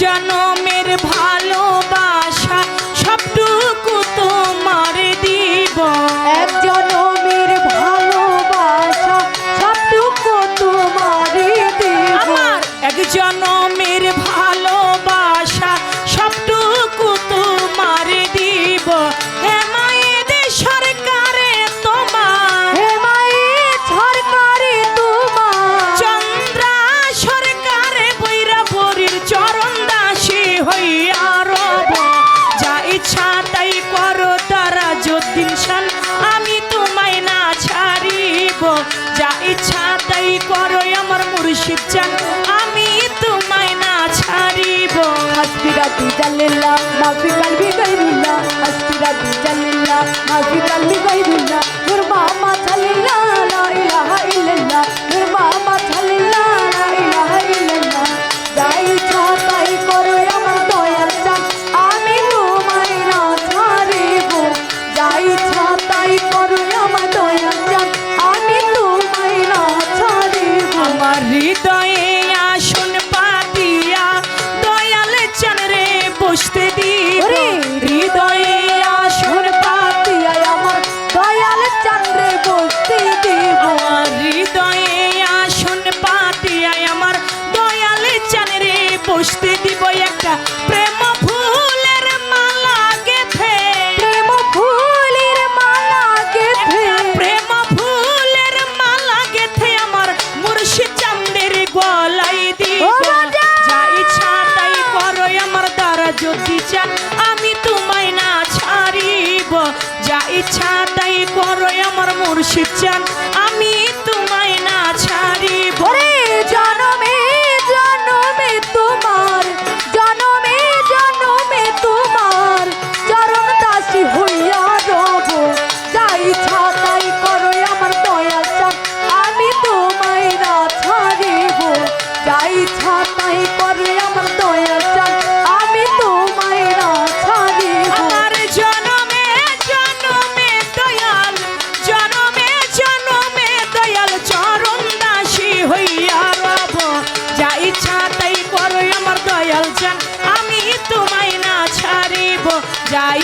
জনমের ভালোবাসা সবটুকু তোমার দিব। এক জনমের ভালোবাসা সবটুকু তোমার দিব। আমার এক জনম যা ইচ্ছা তাই করো আমার মুর্শিদ চান আমি তোমায় না ছাড়িব। হাসবি রাতি জালিল্লা মাফি কালবি গাইরুল্লা হাসবি রাতি জালিল্লা মাফি কালবি গাইরুল্লা তোর মামা জালিল্লা যদি চান আমি তোমায় না ছাড়িব। যা ইচ্ছা তাই করো আমার মুর্শিদ চান।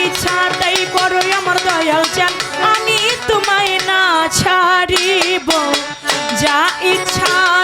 ইচ্ছা তাই করো আমার দয়াল চান আমি তোমায় না ছাড়িব। যা ইচ্ছা